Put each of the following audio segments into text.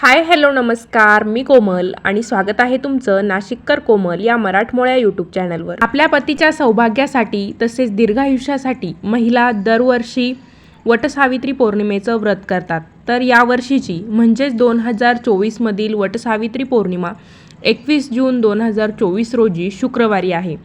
Hi hello नमस्कार. मी कोमल आणि स्वागत आहे तुमचं नाशिककर कोमल या मराठमोळ्या यूट्यूब चॅनलवर. आपल्या पतीच्या सौभाग्यासाठी तसेच दीर्घायुष्यासाठी महिला दरवर्षी वटसावित्री पौर्णिमेचं व्रत करतात. तर यावर्षीची म्हणजेच दोन हजार चोवीसमधील वटसावित्री पौर्णिमा एकवीस जून दोन हजार चोवीस रोजी शुक्रवारी आहे.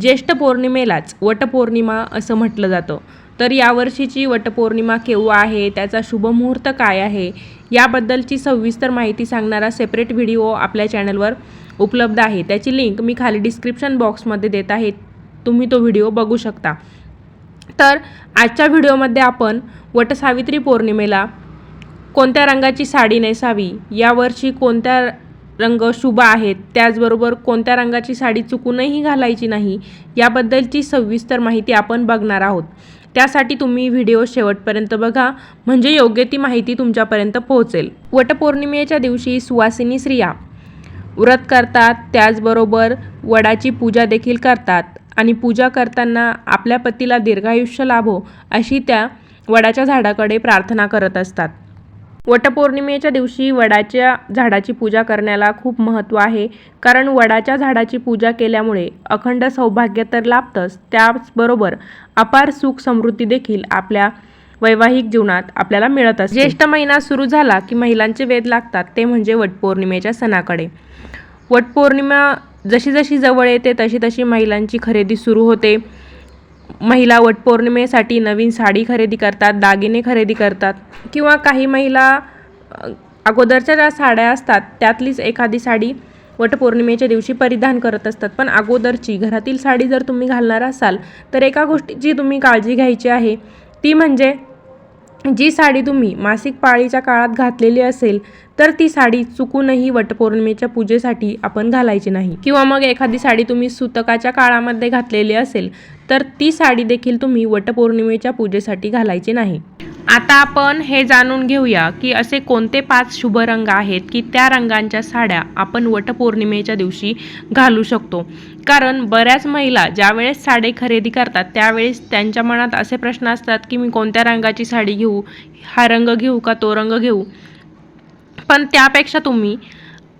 ज्येष्ठ पौर्णिमेलाच वटपौर्णिमा असं म्हटलं जातं. तर यावर्षीची वटपौर्णिमा केव्हा आहे? त्याचा शुभमुहूर्त काय आहे? याबद्दलची सविस्तर माहिती सांगणारा सेपरेट व्हिडिओ आपल्या चॅनलवर उपलब्ध आहे. त्याची लिंक मी खाली डिस्क्रिप्शन बॉक्समध्ये देत आहे. तुम्ही तो व्हिडिओ बघू शकता. तर आजच्या व्हिडिओमध्ये आपण वटसावित्री पौर्णिमेला कोणत्या रंगाची साडी नेसावी? यावर्षी कोणत्या रंग शुभ आहेत? त्याचबरोबर कोणत्या रंगाची साडी चुकूनही घालायची नाही? याबद्दलची सविस्तर माहिती आपण बघणार आहोत. त्यासाठी तुम्ही व्हिडिओ शेवटपर्यंत बघा. म्हणजे योग्य ती माहिती तुमच्यापर्यंत पोहोचेल. वटपौर्णिमेच्या दिवशी सुवासिनी स्त्रिया व्रत करतात. त्याचबरोबर वडाची पूजा देखील करतात. आणि पूजा करताना आपल्या पतीला दीर्घायुष्य लाभो अशी त्या वडाच्या झाडाकडे प्रार्थना करत असतात. वटपौर्णिमेच्या दिवशी वडाच्या झाडाची पूजा करण्याला खूप महत्त्व आहे. कारण वडाच्या झाडाची पूजा केल्यामुळे अखंड सौभाग्य तर लाभतंच. त्याचबरोबर अपार सुख समृद्धी देखील आपल्या वैवाहिक जीवनात आपल्याला मिळत असते. ज्येष्ठ महिना सुरू झाला की महिलांचे वेध लागतात ते म्हणजे वटपौर्णिमेच्या सणाकडे. वटपौर्णिमा जशी जशी जवळ येते तशी तशी महिलांची खरेदी सुरू होते. महिला वटपौर्णिमेसाठी नवीन साडी खरेदी करतात दागिने खरेदी करतात. किंवा काही महिला अगोदरच्या ज्या साड्या असतात त्यातलीच एखादी साडी वटपौर्णिमेच्या दिवशी परिधान करत असतात. पण अगोदरची घरातील साडी जर तुम्ही घालणार असाल तर एका गोष्टीची तुम्ही काळजी घ्यायची आहे. ती म्हणजे जी साडी तुम्ही मासिक पाळीच्या काळात घातलेली असेल तर ती साडी चुकूनही वटपौर्णिमेच्या पूजेसाठी आपण घालायची नाही. किंवा मग एखादी साडी तुम्ही सुतकाच्या काळामध्ये घातलेली असेल तर ती साडी देखील तुम्ही वटपौर्णिमेच्या पूजेसाठी घालायची नाही. आता आपण हे जाणून घेऊया की असे कोणते पाच शुभ रंग आहेत की त्या रंगांच्या साड्या आपण वटपौर्णिमेच्या दिवशी घालू शकतो. कारण बऱ्याच महिला ज्यावेळेस साडी खरेदी करतात त्यावेळेस त्यांच्या मनात असे प्रश्न असतात की मी कोणत्या रंगाची साडी घेऊ हा रंग घेऊ का तो रंग घेऊ? पण त्यापेक्षा तुम्ही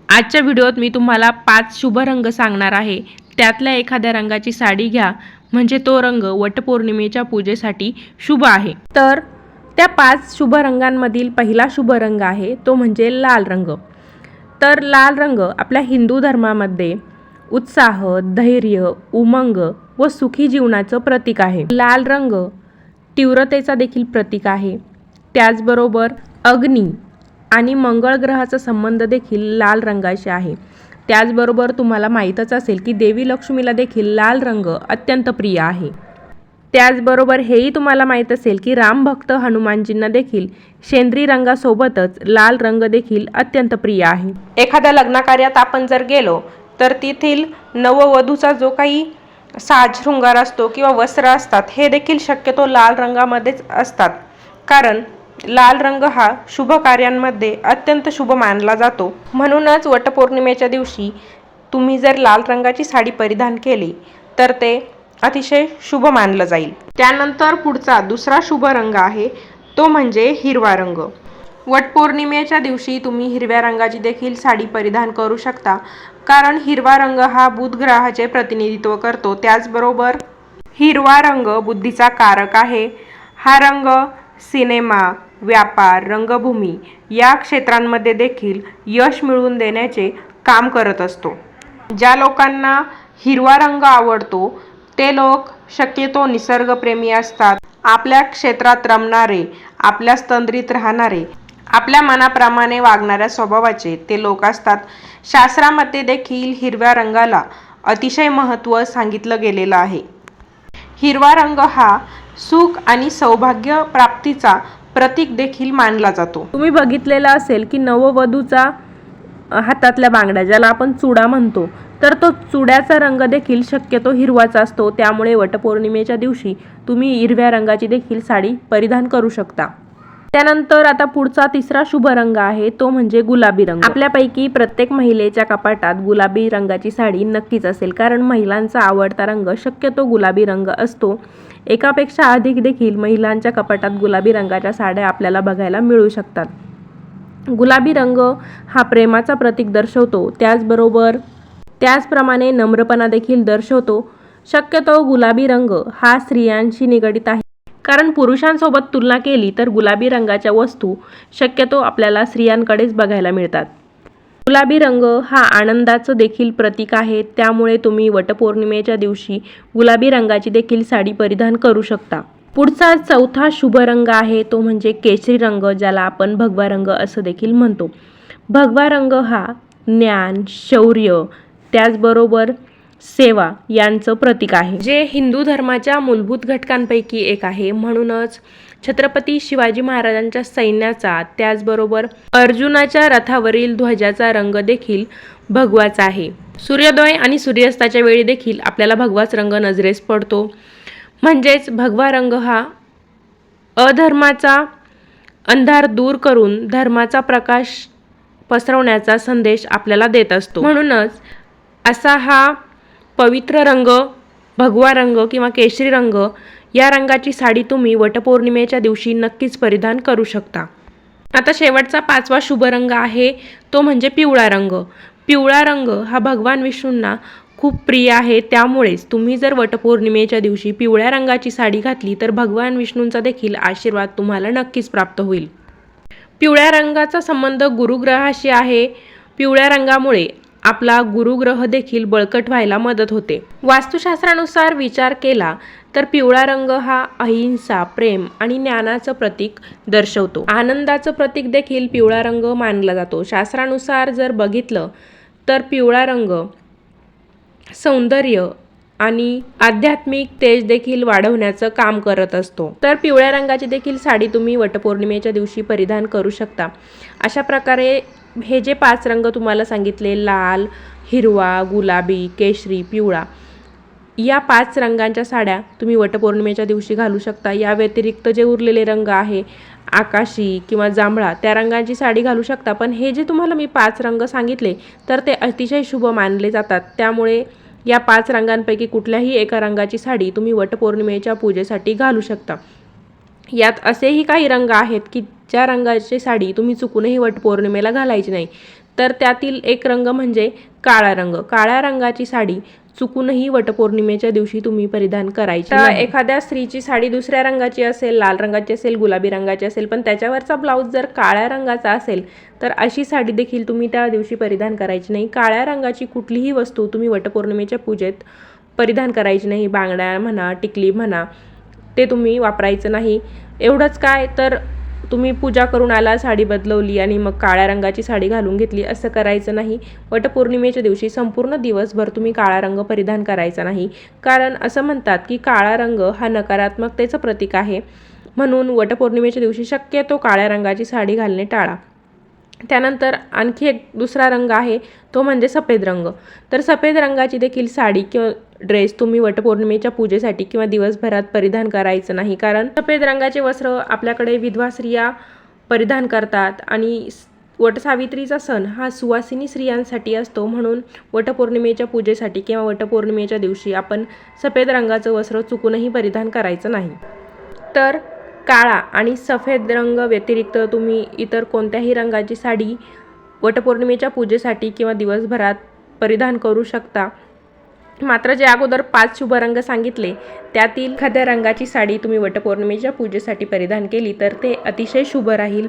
आजच्या व्हिडिओत मी तुम्हाला पाच शुभ रंग सांगणार आहे. त्यातल्या एखाद्या रंगाची साडी घ्या म्हणजे तो रंग वटपौर्णिमेच्या पूजेसाठी शुभ आहे. तर त्या पाच शुभ रंगांमधील पहिला शुभ रंग आहे तो म्हणजे लाल रंग. तर लाल रंग आपल्या हिंदू धर्मामध्ये उत्साह धैर्य उमंग व सुखी जीवनाचं प्रतीक आहे. लाल रंग तीव्रतेचा देखील प्रतीक आहे. त्याचबरोबर अग्नी आणि मंगळ ग्रहाचा संबंध देखील लाल रंगाशी आहे. त्याचबरोबर तुम्हाला माहीतच असेल की देवी लक्ष्मीला देखील लाल रंग अत्यंत प्रिय आहे. त्याचबरोबर हेही तुम्हाला माहीत असेल की रामभक्त हनुमानजींना देखील शेंद्री रंगासोबतच लाल रंग देखील अत्यंत प्रिय आहे. एखाद्या लग्नकार्यात आपण जर गेलो तर तेथील नववधूचा जो काही साज शृंगार असतो किंवा वस्त्र असतात हे देखील शक्यतो लाल रंगामध्येच असतात. कारण लाल रंग हा शुभ कार्यांमध्ये अत्यंत शुभ मानला जातो. म्हणूनच वटपौर्णिमेच्या दिवशी तुम्ही जर लाल रंगाची साडी परिधान केली तर ते अतिशय शुभ मानलं जाईल. त्यानंतर पुढचा दुसरा शुभ रंग आहे तो म्हणजे हिरवा रंग. वटपौर्णिमेच्या दिवशी तुम्ही हिरव्या रंगाची देखील साडी परिधान करू शकता कारण हिरवा रंग हा बुध ग्रहाचे प्रतिनिधित्व करतो. त्याचबरोबर हिरवा रंग बुद्धीचा कारक आहे. हा रंग सिनेमा व्यापार रंगभूमी या क्षेत्रांमध्ये देखील यश मिळवून देण्याचे काम करत असतो. ज्या लोकांना हिरवा रंग आवडतो ते लोक शक्यतो निसर्गप्रेमी असतात. आपल्या क्षेत्रात रमणारे आपल्या स्तंद्रीत राहणारे आपल्या मनाप्रमाणे वागणाऱ्या स्वभावाचे ते लोक असतात. शास्त्रामध्ये देखील हिरव्या रंगाला अतिशय महत्त्व सांगितलं गेलेलं आहे. हिरवा रंग हा सुख आणि सौभाग्य प्राप्तीचा प्रतीक देखील मानला जातो. तुम्ही बघितलेला असेल की नववधूचा हातातल्या बांगड्या ज्याला आपण चुडा म्हणतो तर तो चुड्याचा रंग देखील शक्यतो हिरवाचा असतो. त्यामुळे वटपौर्णिमेच्या दिवशी तुम्ही हिरव्या रंगाची देखील साडी परिधान करू शकता. त्यानंतर आता पुढचा तिसरा शुभ रंग आहे तो म्हणजे गुलाबी रंग. आपल्यापैकी प्रत्येक महिलेच्या कपाटात गुलाबी रंगाची साडी नक्कीच असेल कारण महिलांचा आवडता रंग शक्यतो गुलाबी रंग असतो. एकापेक्षा अधिक देखील महिलांच्या कपाटात गुलाबी रंगाच्या साड्या आपल्याला बघायला मिळू शकतात. गुलाबी रंग हा प्रेमाचा प्रतीक दर्शवतो त्याचबरोबर त्याचप्रमाणे नम्रपणा देखील दर्शवतो. शक्यतो गुलाबी रंग हा स्त्रियांशी निगडित आहे. कारण पुरुषांसोबत तुलना केली तर गुलाबी रंगाच्या वस्तू शक्यतो आपल्याला स्त्रियांकडेच बघायला मिळतात. गुलाबी रंग हा आनंदाचं देखील प्रतीक आहे. त्यामुळे तुम्ही वटपौर्णिमेच्या दिवशी गुलाबी रंगाची देखील साडी परिधान करू शकता. पुढचा चौथा शुभ रंग आहे तो म्हणजे केशरी रंग ज्याला आपण भगवा रंग असं देखील म्हणतो. भगवा रंग हा ज्ञान शौर्य त्याचबरोबर सेवा यांचं प्रतीक आहे. जे हिंदू धर्माच्या मूलभूत घटकांपैकी एक आहे. म्हणूनच छत्रपती शिवाजी महाराजांच्या सैन्याचा त्याचबरोबर अर्जुनाच्या रथावरील ध्वजाचा रंग देखील भगवाचा आहे. सूर्योदय आणि सूर्यास्ताच्या वेळी देखील आपल्याला भगवाच रंग नजरेस पडतो. म्हणजेच भगवा रंग हा अधर्माचा अंधार दूर करून धर्माचा प्रकाश पसरवण्याचा संदेश आपल्याला देत असतो. म्हणूनच असा हा पवित्र रंग भगवा रंग किंवा केशरी रंग या रंगाची साडी तुम्ही वटपौर्णिमेच्या दिवशी नक्कीच परिधान करू शकता. आता शेवटचा पाचवा शुभ रंग आहे तो म्हणजे पिवळा रंग. पिवळा रंग हा भगवान विष्णूंना खूप प्रिय आहे त्यामुळेच तुम्ही जर वटपौर्णिमेच्या दिवशी पिवळ्या रंगाची साडी घातली तर भगवान विष्णूंचा देखील आशीर्वाद तुम्हाला नक्कीच प्राप्त होईल. पिवळ्या रंगाचा संबंध गुरुग्रहाशी आहे. पिवळ्या रंगामुळे आपला गुरुग्रह देखील बळकट व्हायला मदत होते. वास्तुशास्त्रानुसार विचार केला तर पिवळा रंग हा अहिंसा प्रेम आणि ज्ञानाचं प्रतीक दर्शवतो. आनंदाचं प्रतीक देखील पिवळा रंग मानला जातो. शास्त्रानुसार जर बघितलं तर पिवळा रंग सौंदर्य आणि आध्यात्मिक तेज देखील वाढवण्याचं काम करत असतो. तर पिवळ्या रंगाची देखील साडी तुम्ही वटपौर्णिमेच्या दिवशी परिधान करू शकता. अशा प्रकारे हे जे पाच रंग तुम्हाला सांगितले लाल हिरवा गुलाबी केशरी पिवळा या पाच रंगांच्या साड्या तुम्ही वटपौर्णिमेच्या दिवशी घालू शकता. या व्यतिरिक्त जे उरलेले रंग आहे आकाशी किंवा जांभळा त्या रंगांची साडी घालू शकता. पण हे जे तुम्हाला मी पाच रंग सांगितले तर ते अतिशय शुभ मानले जातात. त्यामुळे या पाच रंगांपैकी कुठल्याही एका रंगाची साडी तुम्ही वटपौर्णिमेच्या पूजेसाठी घालू शकता. यात असेही काही रंग आहेत की ज्या रंगाची साडी तुम्ही चुकूनही वटपौर्णिमेला घालायची नाही. तर त्यातील एक रंग म्हणजे काळा रंग. काळ्या रंगाची साडी चुकूनही वटपौर्णिमेच्या दिवशी तुम्ही परिधान करायची तर एखाद्या स्त्रीची साडी दुसऱ्या रंगाची असेल लाल रंगाची असेल गुलाबी रंगाची असेल पण त्याच्यावरचा ब्लाऊज जर काळ्या रंगाचा असेल तर अशी साडी देखील तुम्ही त्या दिवशी परिधान करायची नाही. काळ्या रंगाची कुठलीही वस्तू तुम्ही वटपौर्णिमेच्या पूजेत परिधान करायची नाही. बांगड्या म्हणा टिकली म्हणा ते तुम्ही वापरायचं नाही. एवढंच काय? तर तुम्ही पूजा करून आला साडी बदलवली आणि मग काळ्या रंगाची साडी घालून घेतली असं करायचं नाही. वटपौर्णिमेच्या दिवशी संपूर्ण दिवसभर तुम्ही काळा रंग परिधान करायचा नाही. कारण असं म्हणतात की काळा रंग हा नकारात्मकतेचं प्रतीक आहे. म्हणून वटपौर्णिमेच्या दिवशी शक्यतो काळ्या रंगाची साडी घालणे टाळा. त्यानंतर आणखी एक दुसरा रंग आहे तो म्हणजे सफेद रंग. तर सफेद रंगाची देखील साडी किंवा ड्रेस तुम्ही वटपौर्णिमेच्या पूजेसाठी किंवा दिवसभरात परिधान करायचं नाही. कारण सफेद रंगाचे वस्त्र आपल्याकडे विधवा स्त्रिया परिधान करतात आणि वटसावित्रीचा सण हा सुवासिनी स्त्रियांसाठी असतो. म्हणून वटपौर्णिमेच्या पूजेसाठी किंवा वटपौर्णिमेच्या दिवशी आपण सफेद रंगाचं वस्त्र चुकूनही परिधान करायचं नाही. तर काळा आणि सफेद रंग व्यतिरिक्त तुम्ही इतर कोणत्याही रंगाची साडी वटपौर्णिमेच्या पूजेसाठी किंवा दिवसभरात परिधान करू शकता. मात्र जे अगोदर पाच शुभ रंग सांगितले त्यातील एखाद्या रंगाची साडी तुम्ही वटपौर्णिमेच्या पूजेसाठी परिधान केली तर ते अतिशय शुभ राहील.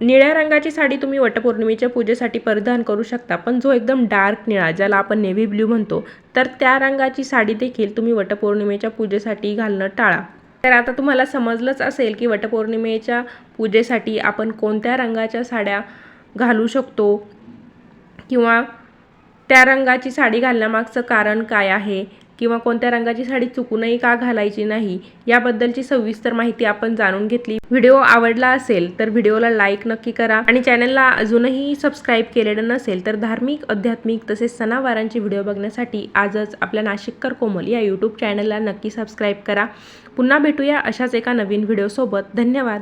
निळ्या रंगाची साडी तुम्ही वटपौर्णिमेच्या पूजेसाठी परिधान करू शकता पण जो एकदम डार्क निळा ज्याला आपण नेव्ही ब्ल्यू म्हणतो तर त्या रंगाची साडी देखील तुम्ही वटपौर्णिमेच्या पूजेसाठी घालणं टाळा. तर आता तुम्हाला समजलंच असेल की वटपौर्णिमेच्या पूजेसाठी आपण कोणत्या रंगाच्या साड्या घालू शकतो किंवा त्या रंगाची साडी घालण्यामागचं कारण काय आहे? किंवा कोणत्या रंगाची साडी चुकूनही का घालायची नाही? याबद्दलची सविस्तर माहिती आपण जाणून घेतली. व्हिडिओ आवडला असेल तर व्हिडिओला लाईक नक्की करा आणि चॅनलला अजूनही सबस्क्राईब केलेलं नसेल तर धार्मिक आध्यात्मिक तसेच सणावारांचे व्हिडिओ बघण्यासाठी आजच आपल्या नाशिककर कोमल या यूट्यूब चॅनलला नक्की सबस्क्राईब करा. पुन्हा भेटूया अशाच एका नवीन व्हिडिओसोबत. धन्यवाद.